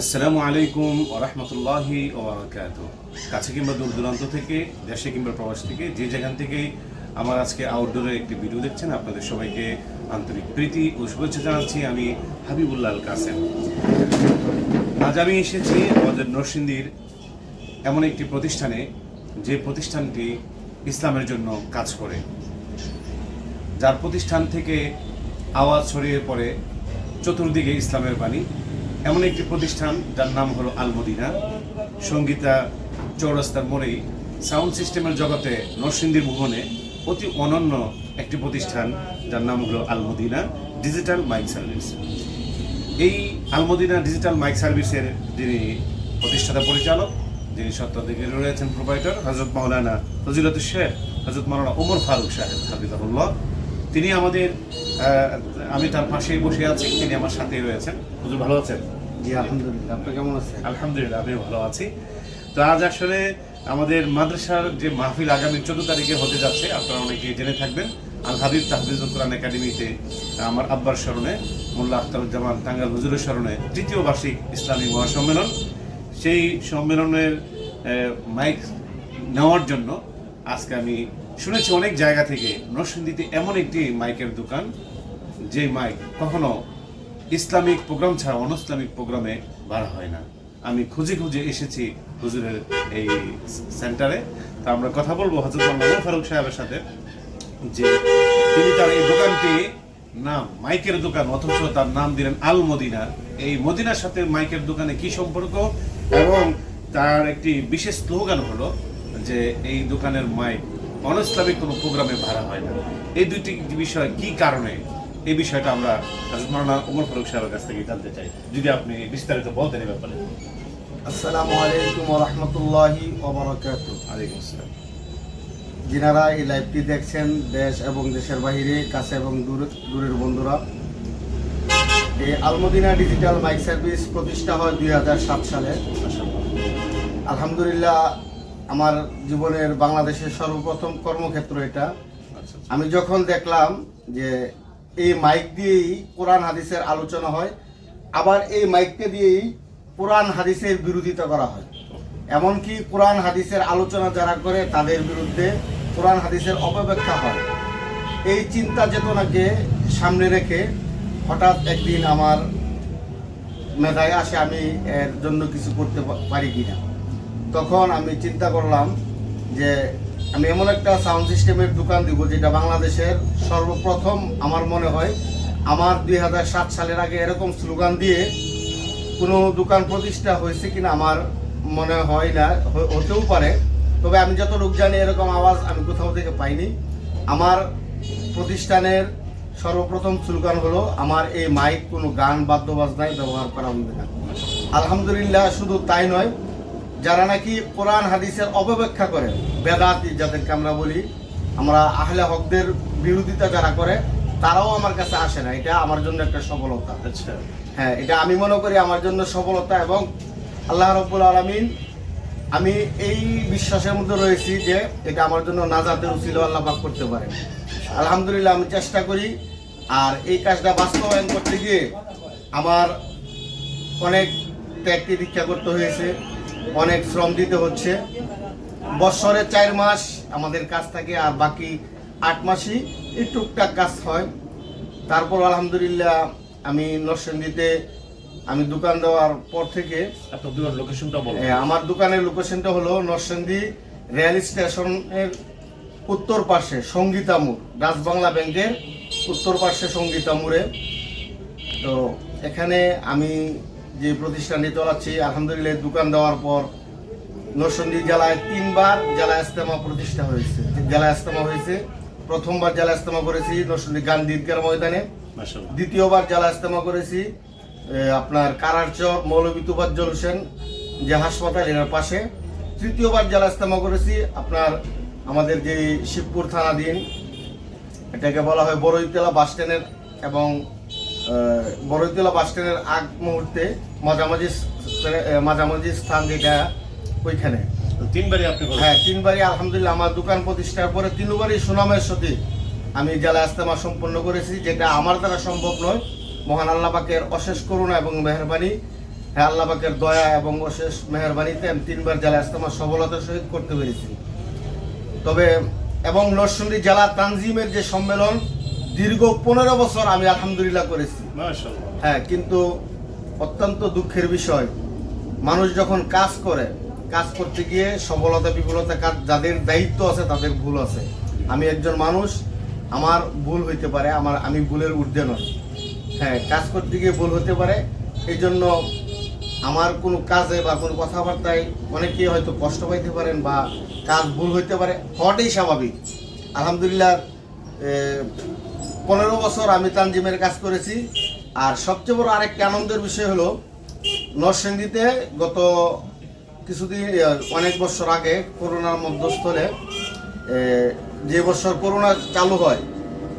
আসসালামু আলাইকুম ওরহমতুল্লাহি ওবরাকাত কাছে কিংবা দূর দূরান্ত থেকে, দেশে কিংবা প্রবাস থেকে, যে যেখান থেকে আমার আজকে আউটডোরে একটি ভিডিও দেখছেন, আপনাদের সবাইকে আন্তরিক প্রীতি ও শুভেচ্ছা জানাচ্ছি আমি হাবিবুল্লাহ আল কাসেম। আজ আমি এসেছি আমাদের নরসিংদীর এমন একটি প্রতিষ্ঠানে, যে প্রতিষ্ঠানটি ইসলামের জন্য কাজ করে। যার প্রতিষ্ঠান থেকে আওয়াজ ছড়িয়ে পড়ে চতুর্দিকে ইসলামের বাণী। এমন একটি প্রতিষ্ঠান যার নাম হলো আলমদিনা। সঙ্গীতা চৌরাস্তার মোড়েই সাউন্ড সিস্টেমের জগতে নরসিংদীর ভুবনে অতি অনন্য একটি প্রতিষ্ঠান যার নাম হলো আলমদিনা ডিজিটাল মাইক সার্ভিস। এই আলমদিনা ডিজিটাল মাইক সার্ভিসের যিনি প্রতিষ্ঠাতা পরিচালক, যিনি সত্যাধিকারী রয়েছেন প্রোভাইডার হজরত মাওলানা ফজিলত শেখ হজরত মাওলানা ওমর ফারুক সাহেব হাফিজাহুল্লাহ, তিনি আমাদের আমি তার পাশেই বসে আছি তিনি আমার সাথেই রয়েছেন। হুজুর ভালো আছেন? জি আলহামদুলিল্লাহ। আপনি কেমন আছেন? আলহামদুলিল্লাহ আমি ভালো আছি। তো আজ আসলে আমাদের মাদ্রাসার যে মাহফিল আগামী চোদ্দ তারিখে হতে যাচ্ছে আপনারা অনেকে জেনে থাকবেন। আল হাবিব তাহফিজুল কোরআন একাডেমিতে আমার আব্বার স্মরণে মোল্লা আখতারুজ্জামান টাঙ্গাল হুজুরের স্মরণে তৃতীয় বার্ষিক ইসলামী মহাসম্মেলন। সেই সম্মেলনের মাইক নেওয়ার জন্য আজকে আমি শুনেছি অনেক জায়গা থেকে নরসিংদীতে এমন একটি মাইকের দোকান, যে মাইক কখনো ইসলামিক প্রোগ্রাম ছাড়া অন ইসলামিক প্রোগ্রামে বার হয় না। আমি খুঁজে খুঁজে এসেছি হুজুরের এই সেন্টারে। তা আমরা কথা বলব হজরত মোহাম্মদ ফারুক সাহেবের সাথে, যে তিনি তার এই দোকানটি নাম, মাইকের দোকান, অথচ তার নাম দিলেন আল মদিনা এই মদিনার সাথে মাইকের দোকানে কি সম্পর্ক? এবং তার একটি বিশেষ স্লোগান হলো যে এই দোকানের মাইক অনইসলামিক কোনো প্রোগ্রামে ভাড়া হয় না। এই দুইটি বিষয় কি কারণে? এই বিষয়টা আমরা মাওলানা ওমর ফারুক সাহেবের কাছ থেকে জানতে চাই। যদি আপনি বিস্তারিত বলতেন এই ব্যাপারে। আসসালামু আলাইকুম রহমতুল্লাহি আলাইকুম আসসালাম। যিনারা এই লাইভটি দেখছেন দেশ এবং দেশের বাইরে কাছে এবং দূর- দূরের বন্ধুরা এই আলমদিনা ডিজিটাল মাইক সার্ভিস প্রতিষ্ঠা হয় দুই হাজার সাত সালে। আলহামদুলিল্লাহ আমার জীবনের বাংলাদেশের সর্বপ্রথম কর্মক্ষেত্র এটা। আচ্ছা আমি যখন দেখলাম যে এই মাইক দিয়েই কোরআন হাদিসের আলোচনা হয় আবার এই মাইককে দিয়েই কোরআন হাদিসের বিরোধিতা করা হয়। এমনকি কোরআন হাদিসের আলোচনা যারা করে তাদের বিরুদ্ধে কোরআন হাদিসের অপব্যাখ্যা হয়। এই চিন্তা চেতনাকে সামনে রেখে হঠাৎ একদিন আমার মেধায় আসে আমি এর জন্য কিছু করতে পারি কিনা। তখন আমি চিন্তা করলাম যে আমি এমন একটা সাউন্ড সিস্টেমের দোকান দিব যেটা বাংলাদেশের সর্বপ্রথম আমার মনে হয় আমার দুই হাজার সাত সালের আগে এরকম স্লোগান দিয়ে কোনো দোকান প্রতিষ্ঠা হয়েছে কিনা আমার মনে হয় না হতেও পারে। তবে আমি যত লোক জানি এরকম আওয়াজ আমি কোথাও থেকে পাইনি। আমার প্রতিষ্ঠানের সর্বপ্রথম স্লোগান হলো, আমার এই মাইক কোনো গান, বাদ্যবাজনায় ব্যবহার করা হবে না। আলহামদুলিল্লাহ শুধু তাই নয় যারা নাকি কোরআন হাদিসের অপব্যাখ্যা করে বেদাতি যাদেরকে আমরা বলি আমরা আহলে হকদের বিরোধিতা যারা করে তারাও আমার কাছে আসে না। এটা আমার জন্য একটা সফলতা। আচ্ছা। হ্যাঁ এটা আমি মনে করি আমার জন্য সফলতা এবং আল্লাহ রব্বুল আলমিন আমি এই বিশ্বাসের মধ্যে রয়েছি যে এটা আমার জন্য নাজাতের উচিল আল্লাহ পাক করতে পারে আলহামদুলিল্লাহ আমি চেষ্টা করি আর এই কাজটা বাস্তবায়ন করতে গিয়ে আমার অনেক ত্যাগকে দীক্ষা করতে হয়েছে। অনেক শ্রম দিতে হচ্ছে। বৎসরে চার মাস আমাদের কাজ থাকে আর বাকি আট মাসই এই টুকটাক কাজ হয়। তারপর আলহামদুলিল্লাহ আমি নরসিংদীতে আমি দোকান দেওয়ার পর থেকে আমার দোকানের লোকেশনটা হলো নরসিংদী রেল স্টেশনের উত্তর পাশে সঙ্গীতামুর ডাচবাংলা ব্যাংকের উত্তর পাশে সঙ্গীতামুরে। তো এখানে আমি যে প্রতিষ্ঠানটি চালাচ্ছি আলহামদুলিল্লাহ দোকান দেওয়ার পর নরসিংদী জেলায় তিনবার জেলা ইস্তেমা প্রতিষ্ঠা হয়েছে। জেলা ইস্তেমা হয়েছে প্রথমবার জেলা ইস্তেমা করেছি নরসিংদী গান্ধী ঈদগাহ ময়দানে। দ্বিতীয়বার জেলা ইস্তেমা করেছি আপনার কারারচর মৌলভী তুফাজ্জল হোসেন যে হাসপাতাল এর পাশে। তৃতীয়বার জেলা ইস্তেমা করেছি আপনার আমাদের যে শিবপুর থানাধীন এটাকে বলা হয় বড়ইতলা বাস স্ট্যান্ডের এবং বড়ইতলা বাস স্ট্যান্ডের আগ মুহূর্তে মাঝামাঝি মাঝামাঝি স্থান যেটা ওইখানে। তিনবারই আপনি হ্যাঁ তিনবারই আলহামদুলিল্লাহ আমার দোকান প্রতিষ্ঠার পরে তিনবারই সুনামের সাথে আমি জেলা ইস্তেমা সম্পন্ন করেছি যেটা আমার দ্বারা সম্ভব নয়। মহান আল্লাহ পাকের অশেষ করুণা এবং মেহরবানি। হ্যাঁ আল্লাহ পাকের দয়া এবং অশেষ মেহরবানিতে আমি তিনবার জেলা ইস্তেমা সফলতার সহিত করতে পেরেছি। তবে এবং নরসিংদী জেলা তানজিমের যে সম্মেলন দীর্ঘ পনেরো বছর আমি আলহামদুলিল্লাহ করেছি। হ্যাঁ কিন্তু অত্যন্ত দুঃখের বিষয় মানুষ যখন কাজ করে কাজ করতে গিয়ে সফলতা বিফলতা কাজ যাদের দায়িত্ব আছে তাদের ভুল আছে। আমি একজন মানুষ আমার ভুল হইতে পারে আমার আমি ভুলের ঊর্ধ্বে নয় হ্যাঁ কাজ করতে গিয়ে ভুল হতে পারে এই জন্য আমার কোনো কাজে বা কোনো কথাবার্তায় অনেকেই হয়তো কষ্ট পাইতে পারেন বা কাজ ভুল হইতে পারে হওয়াটাই স্বাভাবিক। আলহামদুলিল্লাহ পনেরো বছর আমি তানজিমের কাজ করেছি। আর সবচেয়ে বড় আরেকটা আনন্দের বিষয় হলো, নরসিংদীতে গত কিছুদিন অনেক বছর আগে করোনার মধ্যস্থলে যে বছর করোনা চালু হয়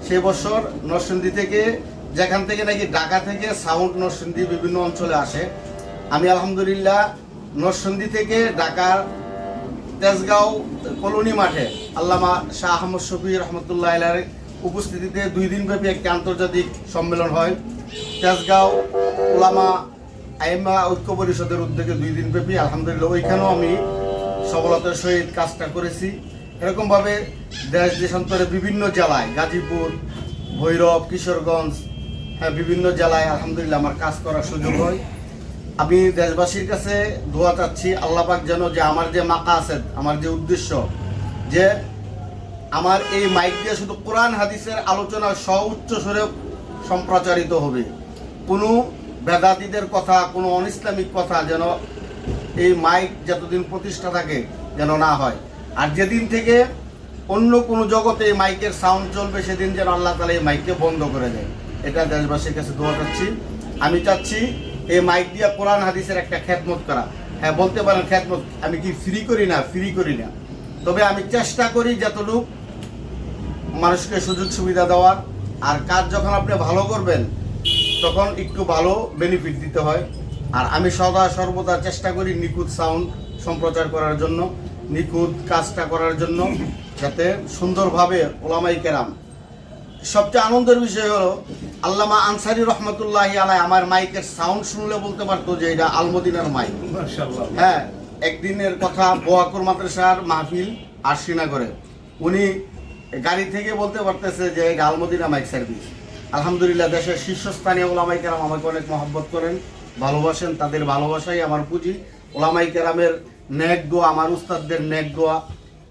সেই বছর নরসিংদী থেকে, যেখান থেকে নাকি ঢাকা থেকে সাউন্ড নরসিংদী বিভিন্ন অঞ্চলে আসে। আমি আলহামদুলিল্লাহ নরসিংদী থেকে ঢাকার তেজগাঁও কলোনি মাঠে, আল্লামা শাহ আহমদ শফি রহমতুল্লাহ উপস্থিতিতে দুই দিনব্যাপী একটি আন্তর্জাতিক সম্মেলন হয়। তেজগাঁও ওলামা আইমা ঐক্য পরিষদের উদ্যোগে দুই দিনব্যাপী, আলহামদুলিল্লাহ, ওইখানেও আমি সফলতার সহিত কাজটা করেছি। এরকমভাবে দেশ দেশান্তরে বিভিন্ন জেলায়, গাজীপুর, ভৈরব, কিশোরগঞ্জ হ্যাঁ বিভিন্ন জেলায় আলহামদুলিল্লাহ আমার কাজ করার সুযোগ হয়। আমি দেশবাসীর কাছে দোয়া চাচ্ছি, আল্লাহ পাক যেন যে আমার যে মাকা আছে আমার যে উদ্দেশ্য, যে আমার এই মাইক দিয়ে শুধু কোরআন হাদিসের আলোচনা সউচ্চ স্বরে সম্প্রচারিত হবে। কোনো বেদাতিদের কথা, কোনো অনিসলামিক কথা যেন এই মাইক যতদিন প্রতিষ্ঠা থাকে যেন না হয়। আর যেদিন থেকে অন্য কোনো জগতে মাইকের সাউন্ড চলবে, সেদিন যেন আল্লাহ তালা এই মাইককে বন্ধ করে দেয়। এটা দেশবাসীর কাছে দোয়া চাচ্ছি। আমি চাচ্ছি এই মাইক দিয়ে কোরআন হাদিসের একটা খ্যাতমত করা। হ্যাঁ বলতে পারেন খ্যাতমত আমি কি ফ্রি করি না? ফ্রি করি না। তবে আমি চেষ্টা করি যতটুকু মানুষকে সুযোগ সুবিধা দেওয়ার। আর কাজ যখন আপনি ভালো করবেন তখন একটু ভালো বেনিফিট দিতে হয়। আর আমি সদা সর্বদা চেষ্টা করি নিখুঁত সাউন্ড সম্প্রচার করার জন্য নিখুঁত কাজটা করার জন্য যাতে সুন্দরভাবে ওলামাই কেরাম। সবচেয়ে আনন্দের বিষয় হলো আল্লামা আনসারি রহমতুল্লাহ আলাই আমার মাইকের সাউন্ড শুনলে বলতে পারতো যে এটা আলমদিনার মাইক হ্যাঁ একদিনের কথা বোয়াকুর মাদ্রাসার মাহফিল আর শ্রীনগরে উনি গাড়ি থেকে বলতে পারতেছে যে এটা আলমদিনা মাইক সার্ভিস। আলহামদুলিল্লাহ, দেশের শীর্ষস্থানীয় ওলামাই কেরাম আমাকে অনেক মহব্বত করেন, ভালোবাসেন, তাদের ভালোবাসাই আমার পুঁজি। ওলামাই কেরামের নেক দোয়া, আমার উস্তাদদের নেক দোয়া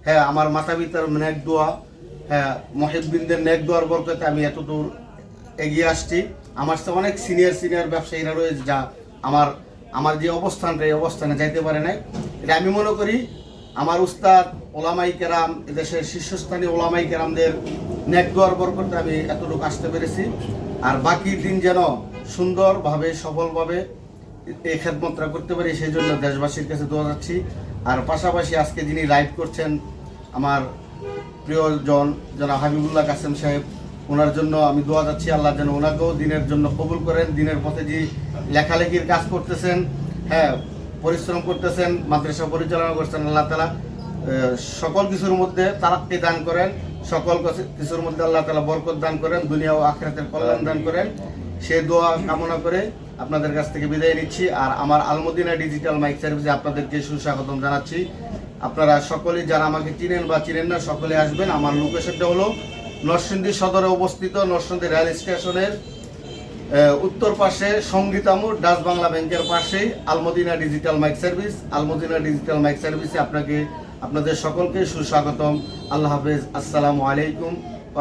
হ্যাঁ আমার মাতা পিতার নেক দোয়া হ্যাঁ মহিববিনদের নেক দোয়ার বরকতে আমি এতদূর এগিয়ে আসছি। আমার সাথে অনেক সিনিয়র সিনিয়র ব্যবসায়ীরা রয়েছে যা আমার আমার যে অবস্থানটা এই অবস্থানে যাইতে পারে নাই। এটা আমি মনে করি, আমার উস্তাদ, ওলামাই কেরাম, এদেশের শীর্ষস্থানীয় ওলামাই কেরামদের নেক দোয়ার বরকতে আমি এতটুকু আসতে পেরেছি। আর বাকি দিন যেন সুন্দরভাবে, সফলভাবে এই খেদমতটা করতে পারি, সেই জন্য দেশবাসীর কাছে দোয়া যাচ্ছি। আর পাশাপাশি আজকে যিনি লাইভ করছেন, আমার প্রিয়জন যারা হাবিবুল্লাহ কাসেম সাহেব ওনার জন্য আমি দোয়া যাচ্ছি, আল্লাহ যেন ওনাকেও দিনের জন্য কবুল করেন, দিনের পথে যে লেখালেখির কাজ করতেছেন হ্যাঁ পরিশ্রম করতেছেন, মাদ্রাসা পরিচালনা করছেন, আল্লাহ তালা সকল কিছুর মধ্যে তারাক্কি দান করেন, সকল কিছুর মধ্যে আল্লাহ তালা বরকত দান করেন, দুনিয়া ও আখেরাতের কল্যাণ দান করেন। সে দোয়া কামনা করে আপনাদের কাছ থেকে বিদায় নিচ্ছি। আর আমার আলমদিনা ডিজিটাল মাইক সার্ভিসে আপনাদেরকে সুস্বাগতম জানাচ্ছি। আপনারা সকলেই যারা আমাকে চিনেন বা চিনেন না, সকলে আসবেন। আমার লোকেশনটা হলো নরসিংদী সদরে অবস্থিত নরসিংদী রেল স্টেশনের উত্তর পাশে সঙ্গীতামুর ডাচ বাংলা ব্যাংকের পাশেই Almadina digital mike service. Almadina digital mike সার্ভিসে আপনাকে, আপনাদের সকলকে সুস্বাগতম। আল্লাহ হাফেজ। আসসালামু আলাইকুম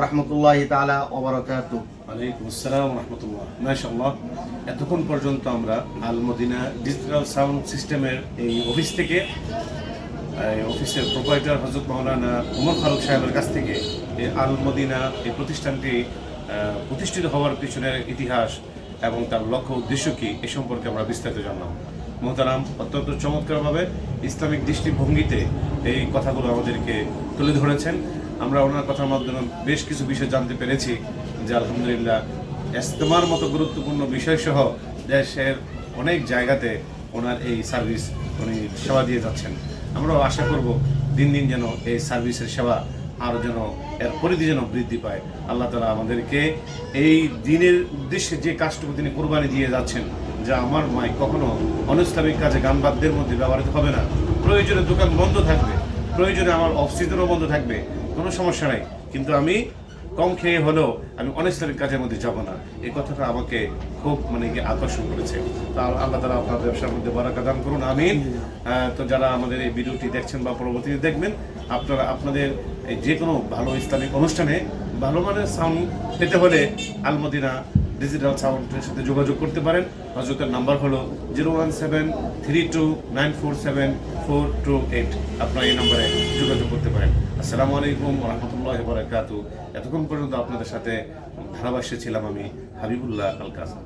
রহমতুল্লাহ তালা ওবরাকাতু ওয়ালাইকুম আসসালাম রহমতুল্লাহ মাশাআল্লাহ, এতক্ষণ পর্যন্ত আমরা আল মদিনা ডিজিটাল সাউন্ড সিস্টেমের এই অফিস থেকে অফিসের প্রোপাইটার হজরত মৌলানা উমর ফারুক সাহেবের কাছ থেকে আল মদিনা এই প্রতিষ্ঠানটি প্রতিষ্ঠিত হওয়ার পিছনের ইতিহাস এবং তার লক্ষ্য উদ্দেশ্য কি, এ সম্পর্কে আমরা বিস্তারিত জানলাম। মোহতারাম, অত্যন্ত চমৎকারভাবে ইসলামিক দৃষ্টিভঙ্গিতে এই কথাগুলো আমাদেরকে তুলে ধরেছেন। আমরা ওনার কথার মাধ্যমে বেশ কিছু বিষয় জানতে পেরেছি যে, আলহামদুলিল্লাহ, ইস্তেমার মতো গুরুত্বপূর্ণ বিষয় সহ দেশের অনেক জায়গাতে ওনার এই সার্ভিস উনি সেবা দিয়ে যাচ্ছেন। আমরাও আশা করব দিন দিন যেন এই সার্ভিসের সেবা আরও যেন এর পরিধি যেন বৃদ্ধি পায়। আল্লাহ তালা আমাদেরকে এই দিনের উদ্দেশ্যে যে কাজটুকু তিনি কোরবানি দিয়ে যাচ্ছেন, যা আমার মাই কখনো অনৈসলামিক কাজে গান বাদ্যের মধ্যে ব্যবহৃত হবে না। প্রয়োজনে দোকান বন্ধ থাকবে, প্রয়োজনে আমার অফ সিজনও বন্ধ থাকবে, কোনো সমস্যা নাই। কিন্তু আমি কম খেয়ে হলেও আমি অনইসলামিক কাজের মধ্যে যাব না। এই কথাটা আমাকে খুব মানে কি আকর্ষণ করেছে। তা আল্লাহ তালা আপনার ব্যবসার মধ্যে বরাকা দান করুন আমিন। তো যারা আমাদের এই ভিডিওটি দেখছেন বা পরবর্তীতে দেখবেন আপনারা আপনাদের এই যে কোনো ভালো ইসলামিক অনুষ্ঠানে ভালো মানের সাউন্ড পেতে হলে আলমদিনা ডিজিটাল সাউন্ডের সাথে যোগাযোগ করতে পারেন। হজরতের নাম্বার হলো zero one seven three two nine four seven four two eight আপনার এই নম্বরে যোগাযোগ করতে পারেন। আসসালামু আলাইকুম রহমতুল্লাহ বারাকাতু এতক্ষণ পর্যন্ত আপনাদের সাথে ধারাভাষ্যে ছিলাম আমি হাবিবুল্লাহ আল কাসম